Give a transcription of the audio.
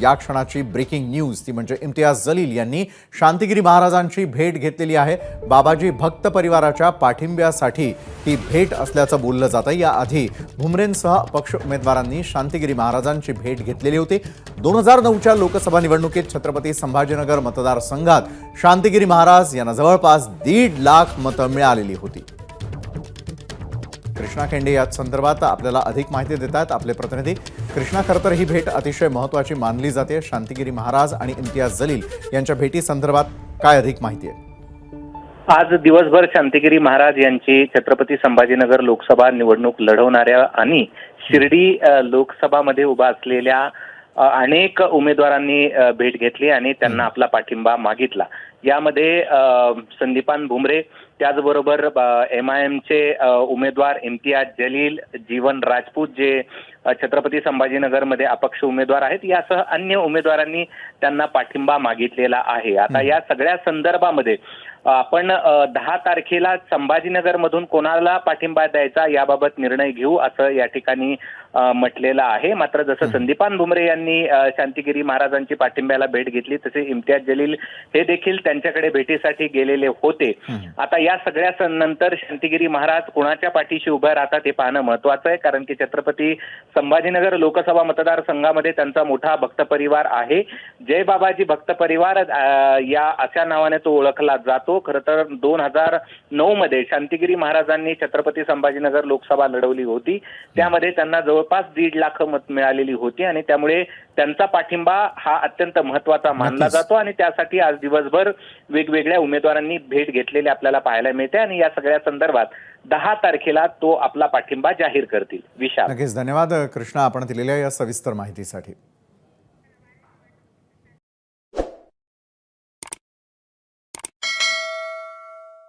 या क्षणाची breaking news ती म्हणजे इम्तियाज जलील यांनी शांतिगिरी महाराजांची भेट घेतलेली आहे. बाबाजी भक्त परिवाराच्या पाठिंब्यासाठी ही भेट असल्याचं बोललं जातं याआधी भुमरेंसह पक्ष उमेदवारांनी शांतिगिरी महाराजांची भेट घेतलेली होती. दोन हजार नऊच्या लोकसभा निवडणुकीत छत्रपती संभाजीनगर मतदारसंघात शांतिगिरी महाराज यांना जवळपास दीड लाख मतं मिळालेली होती. कृष्णा खेंडे या संदर्भात आपल्याला अधिक माहिती देत आहेत आपले प्रतिनिधी. कृष्णा खरं तर ही भेट अतिशय महत्त्वाची मानली जाते. शांतिगिरी महाराज आणि इम्तियाज जलील यांच्या भेटी संदर्भात काय अधिक माहिती आहे? आज दिवसभर शांतिगिरी महाराज यांची छत्रपती संभाजीनगर लोकसभा निवडणूक लढवणाऱ्या आणि शिर्डी लोकसभामध्ये उभा असलेल्या अनेक उमेदवारांनी भेट घेतली आणि त्यांना आपला पाठिंबा मागितला. यामध्ये संदीपान भुमरे त्याचबरोबर एम आय एमचे उमेदवार इम्तियाज जलील जीवन राजपूत जे छत्रपती संभाजीनगरमध्ये अपक्ष उमेदवार आहेत. यासह अन्य उमेदवारांनी त्यांना पाठिंबा मागितलेला आहे. आता या सगळ्या संदर्भामध्ये आपण दहा तारखेला संभाजीनगरमधून कोणाला पाठिंबा द्यायचा याबाबत निर्णय घेऊ असं या ठिकाणी म्हटलेलं आहे. मात्र जसं संदीपान भुमरे यांनी शांतिगिरी महाराजांची पाठिंब्याला भेट घेतली तसे इम्तियाज जलील हे देखील त्यांच्याकडे भेटीसाठी गेलेले होते. आता या सगळ्या नंतर शांतिगिरी महाराज कोणाच्या पाठीशी उभं राहतात हे पाहणं महत्वाचं आहे. कारण की छत्रपती संभाजीनगर लोकसभा मतदारसंघामध्ये त्यांचा मोठा भक्त परिवार आहे. जय बाबाजी भक्त परिवार या अशा नावाने तो ओळखला जातो. खरं तर दोन हजार नऊ मध्ये शांतिगिरी महाराजांनी छत्रपती संभाजीनगर लोकसभा लढवली होती. त्यामध्ये त्यांना जवळपास दीड लाख मत मिळालेली होती आणि त्यामुळे त्यांचा पाठिंबा हा अत्यंत महत्त्वाचा मानला. जातो आणि त्यासाठी आज दिवसभर वेगवेगळ्या उमेदवारांनी भेट घेतलेली आपल्याला पाहायला मिळते आणि या सगळ्या संदर्भात दहा तारखेला तो आपला पाठिंबा जाहीर करतील. विशाल. नक्कीच धन्यवाद कृष्णा आपण दिलेल्या या सविस्तर माहितीसाठी.